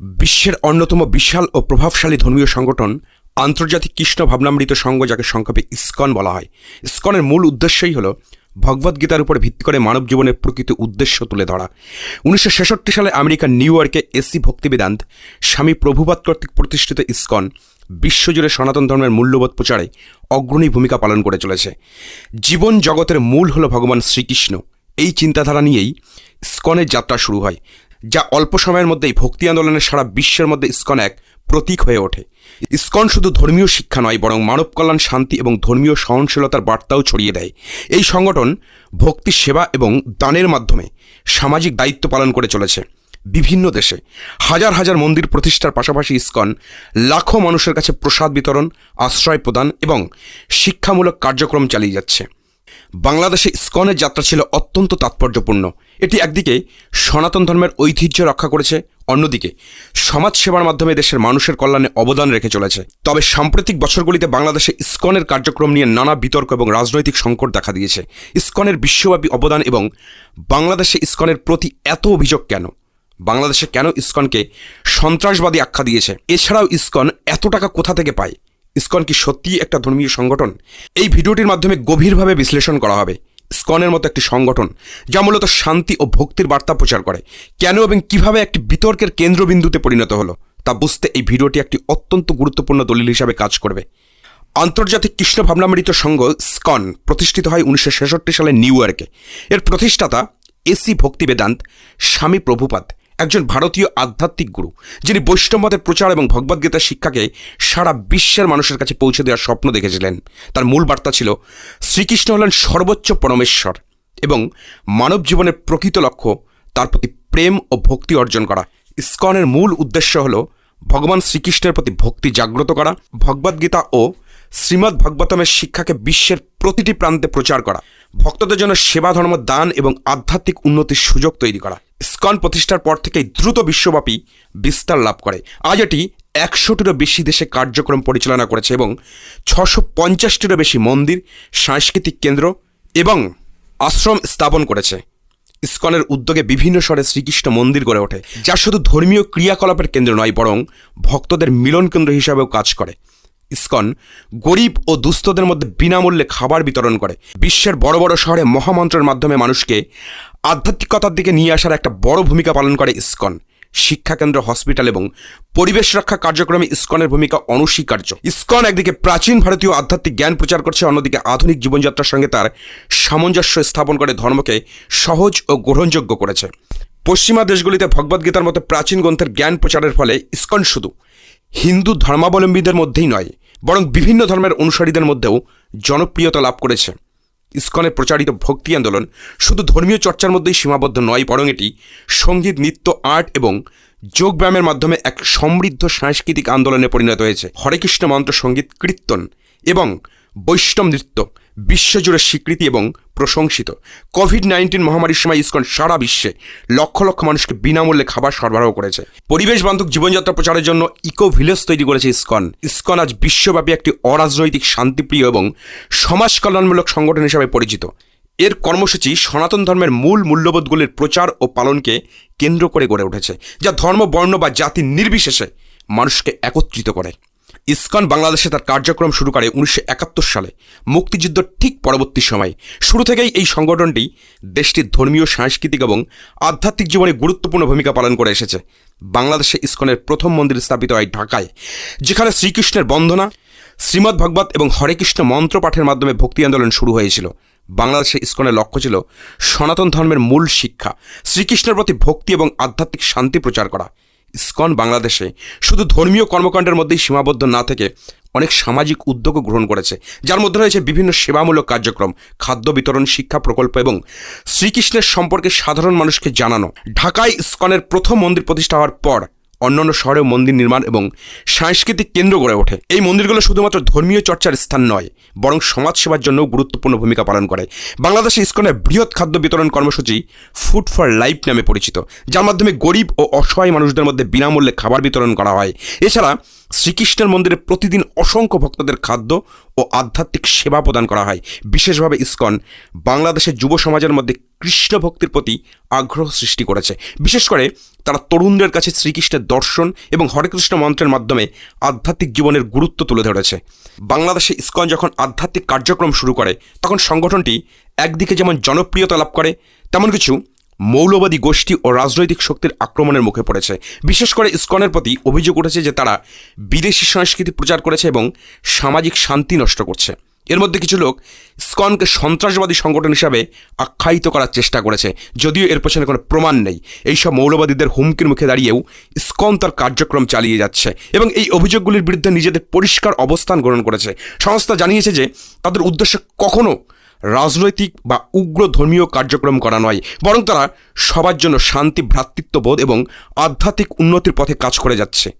বিশ্বের অন্যতম বিশাল ও প্রভাবশালী ধর্মীয় সংগঠন আন্তর্জাতিক কৃষ্ণ ভাবনামৃত সংঘ, যাকে সংক্ষেপে ইস্কন বলা হয়। ইসকনের মূল উদ্দেশ্যই হল ভগবদ্গীতার উপর ভিত্তি করে মানব জীবনের প্রকৃত উদ্দেশ্য তুলে ধরা। উনিশশো ছেষট্টি সালে আমেরিকার নিউ ইয়র্কে এসি ভক্তিবেদান্ত স্বামী প্রভুপাত কর্তৃক প্রতিষ্ঠিত ইসকন বিশ্বজুড়ে সনাতন ধর্মের মূল্যবোধ প্রচারে অগ্রণী ভূমিকা পালন করে চলেছে। জীবন জগতের মূল হল ভগবান শ্রীকৃষ্ণ। এই চিন্তাধারা নিয়েই ইসকনের যাত্রা শুরু হয়। যা অল্প সময়ের মধ্যেই ভক্তি আন্দোলনের সারা বিশ্বের মধ্যে ইসকন এক প্রতীক হয়ে ওঠে। ইস্কন শুধু ধর্মীয় শিক্ষা নয়, বরং মানব কল্যাণ, শান্তি এবং ধর্মীয় সহনশীলতার বার্তাও ছড়িয়ে দেয়। এই সংগঠন ভক্তি, সেবা এবং দানের মাধ্যমে সামাজিক দায়িত্ব পালন করে চলেছে। বিভিন্ন দেশে হাজার হাজার মন্দির প্রতিষ্ঠার পাশাপাশি ইসকন লাখো মানুষের কাছে প্রসাদ বিতরণ, আশ্রয় প্রদান এবং শিক্ষামূলক কার্যক্রম চালিয়ে যাচ্ছে। বাংলাদেশে ইসকনের যাত্রা ছিল অত্যন্ত তাৎপর্যপূর্ণ। এটি একদিকে সনাতন ধর্মের ঐতিহ্য রক্ষা করেছে, অন্যদিকে সমাজ সেবার মাধ্যমে দেশের মানুষের কল্যাণে অবদান রেখে চলেছে। তবে সাম্প্রতিক বছরগুলিতে বাংলাদেশে ইস্কনের কার্যক্রম নিয়ে নানা বিতর্ক এবং রাজনৈতিক সংকট দেখা দিয়েছে। ইস্কনের বিশ্বব্যাপী অবদান এবং বাংলাদেশে ইস্কনের প্রতি এত অভিযোগ কেন? বাংলাদেশে কেন ইস্কনকে সন্ত্রাসবাদী আখ্যা দিয়েছে? এছাড়াও ইসকন এত টাকা কোথা থেকে পায়? ইসকন কি সত্যিই একটা ধর্মীয় সংগঠন? এই ভিডিওটির মাধ্যমে গভীরভাবে বিশ্লেষণ করা হবে। স্কনের মতো একটি সংগঠন, যা মূলত শান্তি ও ভক্তির বার্তা প্রচার করে। কেন এবং কীভাবে একটি বিতর্কের কেন্দ্রবিন্দুতে পরিণত হলো, তা বুঝতে এই ভিডিওটি একটি অত্যন্ত গুরুত্বপূর্ণ দলিল হিসাবে কাজ করবে। আন্তর্জাতিক কৃষ্ণ ভাবনামৃত সংঘ স্কন প্রতিষ্ঠিত হয় উনিশশো ছেষট্টি সালে নিউ ইয়র্কে। এর প্রতিষ্ঠাতা এসি ভক্তি বেদান্ত স্বামী প্রভুপাদ। একজন ভারতীয় আধ্যাত্মিক গুরু, যিনি বৈষ্ণবমতের প্রচার এবং ভগবদ্গীতার শিক্ষাকে সারা বিশ্বের মানুষের কাছে পৌঁছে দেওয়ার স্বপ্ন দেখেছিলেন। তার মূল বার্তা ছিল, শ্রীকৃষ্ণ হলেন সর্বোচ্চ পরমেশ্বর এবং মানব জীবনের প্রকৃত লক্ষ্য, তার প্রতি প্রেম ও ভক্তি অর্জন করা। ইসকনের মূল উদ্দেশ্য হল, ভগবান শ্রীকৃষ্ণের প্রতি ভক্তি জাগ্রত করা ভগবদ্গীতা ও শ্রীমদ্ ভগবতমের শিক্ষাকে বিশ্বের প্রতিটি প্রান্তে প্রচার করা, ভক্তদের জন্য সেবা, ধর্ম, দান এবং আধ্যাত্মিক উন্নতির সুযোগ তৈরি করা। ইসকন প্রতিষ্ঠার পর থেকেই দ্রুত বিশ্বব্যাপী বিস্তার লাভ করে। আজ এটি একশোটিরও বেশি দেশে কার্যক্রম পরিচালনা করেছে এবং ছশো পঞ্চাশটিরও বেশি মন্দির, সাংস্কৃতিক কেন্দ্র এবং আশ্রম স্থাপন করেছে। ইসকনের উদ্যোগে বিভিন্ন শহরে শ্রীকৃষ্ণ মন্দির গড়ে ওঠে, যা শুধু ধর্মীয় ক্রিয়াকলাপের কেন্দ্র নয়, বরং ভক্তদের মিলন কেন্দ্র হিসাবেও কাজ করে। ইসকন গরিব ও দুস্থদের মধ্যে বিনামূল্যে খাবার বিতরণ করে। বিশ্বের বড় বড় শহরে মহামন্ত্রের মাধ্যমে মানুষকে আধ্যাত্মিকতার দিকে নিয়ে আসার একটা বড় ভূমিকা পালন করে ইসকন। শিক্ষাকেন্দ্র, হসপিটাল এবং পরিবেশ রক্ষা কার্যক্রমে ইসকনের ভূমিকা অনস্বীকার্য। ইসকন একদিকে প্রাচীন ভারতীয় আধ্যাত্মিক জ্ঞান প্রচার করছে, অন্যদিকে আধুনিক জীবনযাত্রার সঙ্গে তার সামঞ্জস্য স্থাপন করে ধর্মকে সহজ ও গ্রহণযোগ্য করেছে। পশ্চিমা দেশগুলিতে ভগবদ্গীতার মতো প্রাচীন গ্রন্থের জ্ঞান প্রচারের ফলে ইসকন শুধু হিন্দু ধর্মাবলম্বীদের মধ্যেই নয়, বরং বিভিন্ন ধর্মের অনুসারীদের মধ্যেও জনপ্রিয়তা লাভ করেছে। ইসকনের প্রচারিত ভক্তি আন্দোলন শুধু ধর্মীয় চর্চার মধ্যেই সীমাবদ্ধ নয়, বরং এটি সংগীত, নৃত্য, আর্ট এবং যোগব্যায়ামের মাধ্যমে এক সমৃদ্ধ সাংস্কৃতিক আন্দোলনে পরিণত হয়েছে। হরে কৃষ্ণ মন্ত্র সংগীত, কীর্তন এবং বৈষ্ণব নৃত্য বিশ্বজুড়ে স্বীকৃতি এবং প্রশংসিত। কোভিড নাইন্টিন মহামারীর সময় ইসকন সারা বিশ্বে লক্ষ লক্ষ মানুষকে বিনামূল্যে খাবার সরবরাহ করেছে। পরিবেশ বান্ধব জীবনযাত্রা প্রচারের জন্য ইকো ভিলেজ তৈরি করেছে ইসকন। ইসকন আজ বিশ্বব্যাপী একটি অরাজনৈতিক, শান্তিপ্রিয় এবং সমাজ কল্যাণমূলক সংগঠন হিসাবে পরিচিত। এর কর্মসূচি সনাতন ধর্মের মূল মূল্যবোধগুলির প্রচার ও পালনকে কেন্দ্র করে গড়ে উঠেছে, যা ধর্ম, বর্ণ বা জাতি নির্বিশেষে মানুষকে একত্রিত করে। ইসকন বাংলাদেশে তার কার্যক্রম শুরু করে উনিশশো একাত্তর সালে। মুক্তিযুদ্ধ ঠিক পরবর্তী সময়ে। শুরু থেকেই এই সংগঠনটি দেশটির ধর্মীয়, সাংস্কৃতিক এবং আধ্যাত্মিক জীবনে গুরুত্বপূর্ণ ভূমিকা পালন করে এসেছে। বাংলাদেশে ইসকনের প্রথম মন্দির স্থাপিত হয় ঢাকায়, যেখানে শ্রীকৃষ্ণের বন্দনা, শ্রীমদ্ ভগবত এবং হরে কৃষ্ণ মন্ত্র পাঠের মাধ্যমে ভক্তি আন্দোলন শুরু হয়েছিল। বাংলাদেশে ইসকনের লক্ষ্য ছিল সনাতন ধর্মের মূল শিক্ষা, শ্রীকৃষ্ণের প্রতি ভক্তি এবং আধ্যাত্মিক শান্তি প্রচার করা। ইসকন বাংলাদেশে শুধু ধর্মীয় কর্মকাণ্ডের মধ্যেই সীমাবদ্ধ না থেকে অনেক সামাজিক উদ্যোগও গ্রহণ করেছে। যার মধ্যে রয়েছে বিভিন্ন সেবামূলক কার্যক্রম, খাদ্য বিতরণ, শিক্ষা প্রকল্প এবং শ্রীকৃষ্ণের সম্পর্কে সাধারণ মানুষকে জানানো। ঢাকায় ইস্কনের প্রথম মন্দির প্রতিষ্ঠা হওয়ার পর অন্যান্য শহরেও মন্দির নির্মাণ এবং সাংস্কৃতিক কেন্দ্র গড়ে ওঠে। এই মন্দিরগুলো শুধুমাত্র ধর্মীয় চর্চার স্থান নয়, বরং সমাজ সেবার জন্যও গুরুত্বপূর্ণ ভূমিকা পালন করে। বাংলাদেশে ইস্কনের বৃহৎ খাদ্য বিতরণ কর্মসূচি ফুড ফর লাইফ নামে পরিচিত, যার মাধ্যমে গরিব ও অসহায় মানুষদের মধ্যে বিনামূল্যে খাবার বিতরণ করা হয়। এছাড়া শ্রীকৃষ্ণের মন্দিরে প্রতিদিন অসংখ্য ভক্তদের খাদ্য ও আধ্যাত্মিক সেবা প্রদান করা হয়। বিশেষভাবে ইসকন বাংলাদেশের যুব সমাজের মধ্যে কৃষ্ণ ভক্তির প্রতি আগ্রহ সৃষ্টি করেছে। বিশেষ করে তারা তরুণদের কাছে শ্রীকৃষ্ণের দর্শন এবং হরেকৃষ্ণ মন্ত্রের মাধ্যমে আধ্যাত্মিক জীবনের গুরুত্ব তুলে ধরেছে। বাংলাদেশে ইসকন যখন আধ্যাত্মিক কার্যক্রম শুরু করে, তখন সংগঠনটি একদিকে যেমন জনপ্রিয়তা লাভ করে, তেমন কিছু মৌলবাদী গোষ্ঠী ও রাজনৈতিক শক্তির আক্রমণের মুখে পড়েছে। বিশেষ করে ইসকনের প্রতি অভিযোগ উঠেছে যে তারা বিদেশি সংস্কৃতি প্রচার করেছে এবং সামাজিক শান্তি নষ্ট করছে। এর মধ্যে কিছু লোক স্কনকে সন্ত্রাসবাদী সংগঠন হিসাবে আখ্যায়িত করার চেষ্টা করেছে, যদিও এর পেছনে কোনো প্রমাণ নেই। এইসব মৌলবাদীদের হুমকির মুখে দাঁড়িয়েও ইসকন তার কার্যক্রম চালিয়ে যাচ্ছে এবং এই অভিযোগগুলির বিরুদ্ধে নিজেদের পরিষ্কার অবস্থান গ্রহণ করেছে। সংস্থা জানিয়েছে যে তাদের উদ্দেশ্য কখনো রাজনৈতিক বা উগ্র ধর্মীয় কার্যক্রম করা নয়, বরং তারা সবার জন্য শান্তি, ভ্রাতৃত্ববোধ এবং আধ্যাত্মিক উন্নতির পথে কাজ করে যাচ্ছে।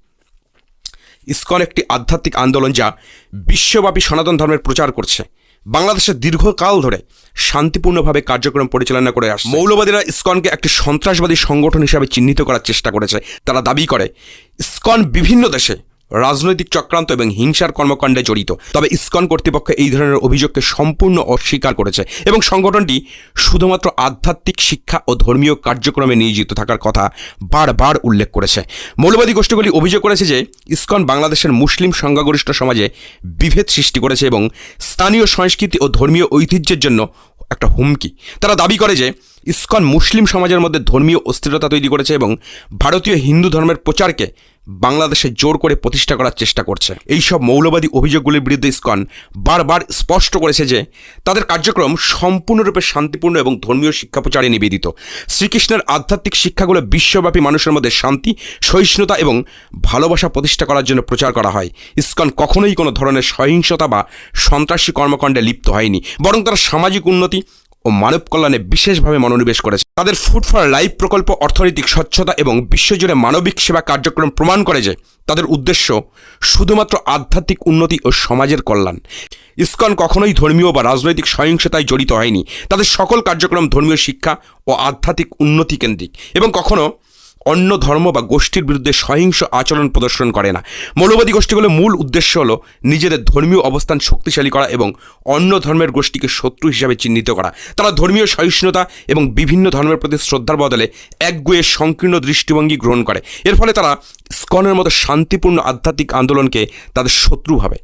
ইসকন একটি আধ্যাত্মিক আন্দোলন যা বিশ্বব্যাপী সনাতন ধর্মের প্রচার করছে। বাংলাদেশে দীর্ঘকাল ধরে শান্তিপূর্ণভাবে কার্যক্রম পরিচালনা করে আসছে। মৌলবাদীরা ইসকনকে একটি সন্ত্রাসবাদী সংগঠন হিসাবে চিহ্নিত করার চেষ্টা করেছে। তারা দাবি করে, ইসকন বিভিন্ন দেশে রাজনৈতিক চক্রান্ত এবং হিংসার কর্মকাণ্ডে জড়িত। তবে ইসকন কর্তৃপক্ষ এই ধরনের অভিযোগকে সম্পূর্ণ অস্বীকার করেছে এবং সংগঠনটি শুধুমাত্র আধ্যাত্মিক শিক্ষা ও ধর্মীয় কার্যক্রমে নিয়োজিত থাকার কথা বারবার উল্লেখ করেছে। মৌলবাদী গোষ্ঠীগুলি অভিযোগ করেছে যে, ইসকন বাংলাদেশের মুসলিম সংখ্যাগরিষ্ঠ সমাজে বিভেদ সৃষ্টি করেছে এবং স্থানীয় সংস্কৃতি ও ধর্মীয় ঐতিহ্যের জন্য একটা হুমকি। তারা দাবি করে যে ইসকন মুসলিম সমাজের মধ্যে ধর্মীয় অস্থিরতা তৈরি করেছে এবং ভারতীয় হিন্দু ধর্মের প্রচারকে বাংলাদেশে জোর করে প্রতিষ্ঠা করার চেষ্টা করছে। এই সব মৌলবাদী অভিযোগগুলির বিরুদ্ধে ইসকন বারবার স্পষ্ট করেছে যে, তাদের কার্যক্রম সম্পূর্ণরূপে শান্তিপূর্ণ এবং ধর্মীয় শিক্ষা প্রচারে নিবেদিত। শ্রীকৃষ্ণের আধ্যাত্মিক শিক্ষাগুলো বিশ্বব্যাপী মানুষের মধ্যে শান্তি, সহিষ্ণুতা এবং ভালোবাসা প্রতিষ্ঠা করার জন্য প্রচার করা হয়। ইসকন কখনোই কোনো ধরনের সহিংসতা বা সন্ত্রাসী কর্মকাণ্ডে লিপ্ত হয়নি, বরং তারা সামাজিক উন্নতি ও মানব কল্যাণে বিশেষভাবে মনোনিবেশ করেছে। তাদের ফুড ফর লাইফ প্রকল্প অর্থনৈতিক স্বচ্ছতা এবং বিশ্বজুড়ে মানবিক সেবা কার্যক্রম প্রমাণ করে যে তাদের উদ্দেশ্য শুধুমাত্র আধ্যাত্মিক উন্নতি ও সমাজের কল্যাণ। ইসকন কখনোই ধর্মীয় বা রাজনৈতিক সহিংসতায় জড়িত হয়নি। তাদের সকল কার্যক্রম ধর্মীয় শিক্ষা ও আধ্যাত্মিক উন্নতি কেন্দ্রিক এবং কখনো অন্য ধর্ম বা গোষ্ঠীর বিরুদ্ধে সহিংস আচরণ প্রদর্শন করে না। মৌলবাদী গোষ্ঠীগুলোর মূল উদ্দেশ্য হলো নিজেদের ধর্মীয় অবস্থান শক্তিশালী করা এবং অন্য ধর্মের গোষ্ঠীকে শত্রু হিসাবে চিহ্নিত করা। তারা ধর্মীয় সহিষ্ণুতা এবং বিভিন্ন ধর্মের প্রতি শ্রদ্ধার বদলে একগুয়ে সংকীর্ণ দৃষ্টিভঙ্গি গ্রহণ করে। এর ফলে তারা স্কনের মতো শান্তিপূর্ণ আধ্যাত্মিক আন্দোলনকে তাদের শত্রু ভাবে।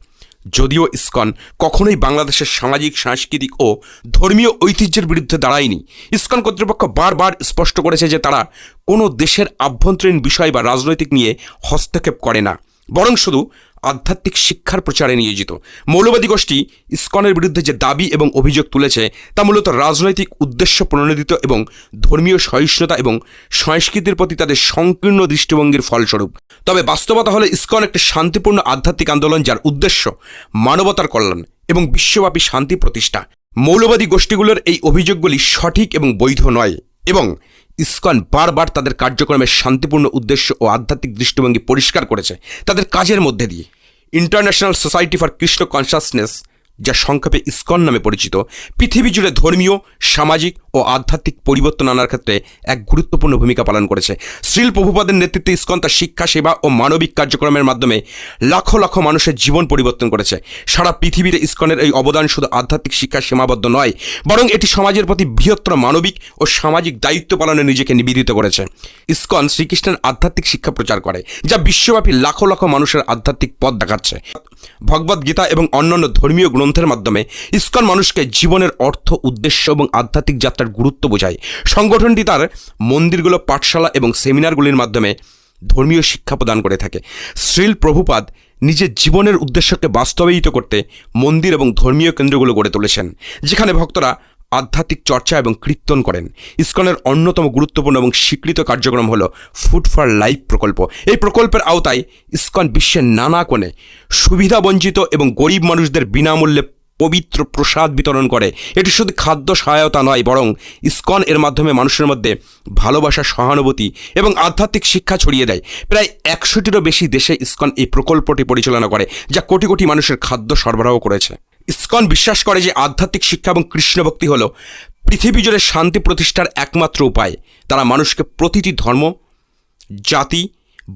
যদিও ইস্কন কখনোই বাংলাদেশের সামাজিক, সাংস্কৃতিক ও ধর্মীয় ঐতিহ্যের বিরুদ্ধে দাঁড়ায়নি। ইস্কন কর্তৃপক্ষ বারবার স্পষ্ট করেছে যে তারা কোনো দেশের আভ্যন্তরীণ বিষয় বা রাজনৈতিক নিয়ে হস্তক্ষেপ করে না, বরং শুধু আধ্যাত্মিক শিক্ষার প্রচারে নিয়োজিত। মৌলবাদী গোষ্ঠী ইস্কনের বিরুদ্ধে যে দাবি এবং অভিযোগ তুলেছে, তা মূলত রাজনৈতিক উদ্দেশ্য প্রণোদিত এবং ধর্মীয় সহিষ্ণুতা এবং সংস্কৃতির প্রতি তাদের সংকীর্ণ দৃষ্টিভঙ্গির ফলস্বরূপ। তবে বাস্তবতা হলো ইস্কন একটি শান্তিপূর্ণ আধ্যাত্মিক আন্দোলন যার উদ্দেশ্য মানবতার কল্যাণ এবং বিশ্বব্যাপী শান্তি প্রতিষ্ঠা। মৌলবাদী গোষ্ঠীগুলোর এই অভিযোগগুলি সঠিক এবং বৈধ নয় এবং ইসকন বারবার তাদের কার্যক্রমের শান্তিপূর্ণ উদ্দেশ্য ও আধ্যাত্মিক দৃষ্টিভঙ্গি পরিষ্কার করেছে তাদের কাজের মধ্যে দিয়ে। International Society for Krishna consciousness যা সংক্ষেপে ইস্কন নামে পরিচিত পৃথিবী জুড়ে ধর্মীয় সামাজিক ও আধ্যাত্মিক পরিবর্তন আনার ক্ষেত্রে এক গুরুত্বপূর্ণ ভূমিকা পালন করেছে। শ্রীল প্রভুপাদের নেতৃত্বে ইসকন তার শিক্ষা, সেবা ও মানবিক কার্যক্রমের মাধ্যমে লাখো লাখো মানুষের জীবন পরিবর্তন করেছে। সারা পৃথিবীতে ইস্কনের এই অবদান শুধু আধ্যাত্মিক শিক্ষা সীমাবদ্ধ নয়, বরং এটি সমাজের প্রতি বৃহত্তর মানবিক ও সামাজিক দায়িত্ব পালনে নিজেকে নিবেদিত করেছে। ইস্কন শ্রীকৃষ্ণের আধ্যাত্মিক শিক্ষা প্রচার করে, যা বিশ্বব্যাপী লাখো লাখো মানুষের আধ্যাত্মিক পথ দেখাচ্ছে। ভগবদ গীতা এবং অন্যান্য ধর্মীয় গ্রন্থের মাধ্যমে ইস্কন মানুষকে জীবনের অর্থ, উদ্দেশ্য এবং আধ্যাত্মিক যাত্রার গুরুত্ব বোঝায়। সংগঠনটি তার মন্দিরগুলো, পাঠশালা এবং সেমিনারগুলির মাধ্যমে ধর্মীয় শিক্ষা প্রদান করে থাকে। শ্রীল প্রভুপাদ নিজের জীবনের উদ্দেশ্যকে বাস্তবায়িত করতে মন্দির এবং ধর্মীয় কেন্দ্রগুলো গড়ে তুলেছেন, যেখানে ভক্তরা আধ্যাত্মিক চর্চা এবং কীর্তন করেন। ইসকনের অন্যতম গুরুত্বপূর্ণ এবং স্বীকৃত কার্যক্রম হল ফুড ফর লাইফ প্রকল্প। এই প্রকল্পের আওতায় ইস্কন বিশ্বের নানা কোণে সুবিধাবঞ্চিত এবং গরিব মানুষদের বিনামূল্যে পবিত্র প্রসাদ বিতরণ করে। এটি শুধু খাদ্য সহায়তা নয়, বরং ইস্কন এর মাধ্যমে মানুষের মধ্যে ভালোবাসা, সহানুভূতি এবং আধ্যাত্মিক শিক্ষা ছড়িয়ে দেয়। প্রায় একশোটিরও বেশি দেশে ইস্কন এই প্রকল্পটি পরিচালনা করে, যা কোটি কোটি মানুষের খাদ্য সরবরাহ করেছে। ইস্কন বিশ্বাস করে যে আধ্যাত্মিক শিক্ষা এবং কৃষ্ণভক্তি হল পৃথিবী জুড়ে শান্তি প্রতিষ্ঠার একমাত্র উপায়। তারা মানুষকে প্রতিটি ধর্ম, জাতি,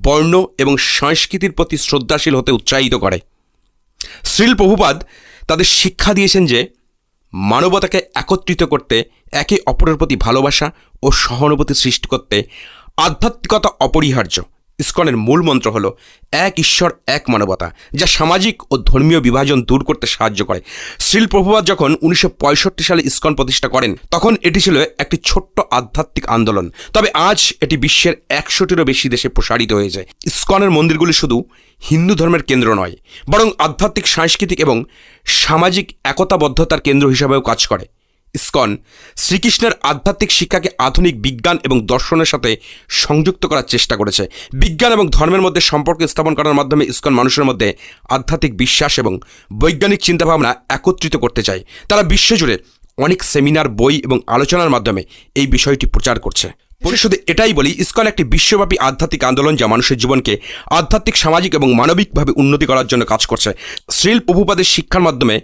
বর্ণ এবং সংস্কৃতির প্রতি শ্রদ্ধাশীল হতে উৎসাহিত করে। শ্রীল প্রভুপাদ তাদের শিক্ষা দিয়েছেন যে মানবতাকে একত্রিত করতে একে অপরের প্রতি ভালোবাসা ও সহানুভূতি সৃষ্টি করতে আধ্যাত্মিকতা অপরিহার্য। ইস্কনের মূল মন্ত্র হল, এক ঈশ্বর, এক মানবতা, যা সামাজিক ও ধর্মীয় বিভাজন দূর করতে সাহায্য করে। শ্রীল প্রভুপাদ যখন উনিশশো পঁয়ষট্টি সালে ইস্কন প্রতিষ্ঠা করেন, তখন এটি ছিল একটি ছোট্ট আধ্যাত্মিক আন্দোলন। তবে আজ এটি বিশ্বের একশোটিরও বেশি দেশে প্রসারিত হয়েছে। ইস্কনের মন্দিরগুলি শুধু হিন্দু ধর্মের কেন্দ্র নয়, বরং আধ্যাত্মিক, সাংস্কৃতিক এবং সামাজিক একতাবদ্ধতার কেন্দ্র হিসাবেও কাজ করে। ইসকন, শ্রীকৃষ্ণের আধ্যাত্মিক শিক্ষাকে আধুনিক বিজ্ঞান এবং দর্শনের সাথে সংযুক্ত করার চেষ্টা করেছে। বিজ্ঞান এবং ধর্মের মধ্যে সম্পর্ক স্থাপন করার মাধ্যমে ইসকন মানুষের মধ্যে আধ্যাত্মিক বিশ্বাস এবং বৈজ্ঞানিক চিন্তাভাবনা একত্রিত করতে চায়। তারা বিশ্বজুড়ে অনেক সেমিনার, বই এবং আলোচনার মাধ্যমে এই বিষয়টি প্রচার করছে। পরিষদে এটাই বলি, ইসকন একটি বিশ্বব্যাপী আধ্যাত্মিক আন্দোলন যা মানুষের জীবনকে আধ্যাত্মিক, সামাজিক এবং মানবিকভাবে উন্নতি করার জন্য কাজ করছে। শ্রীল প্রভুপাদের শিক্ষার মাধ্যমে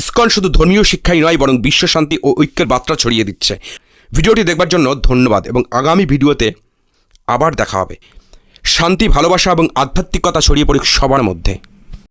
ইসকন শুধু ধর্মীয় শিক্ষাই নয়, বরং বিশ্ব শান্তি ও ঐক্যের বার্তা ছড়িয়ে দিচ্ছে। ভিডিওটি দেখবার জন্য ধন্যবাদ এবং আগামী ভিডিওতে আবার দেখা হবে। শান্তি, ভালোবাসা এবং আধ্যাত্মিকতা ছড়িয়ে পড়ুক সবার মধ্যে।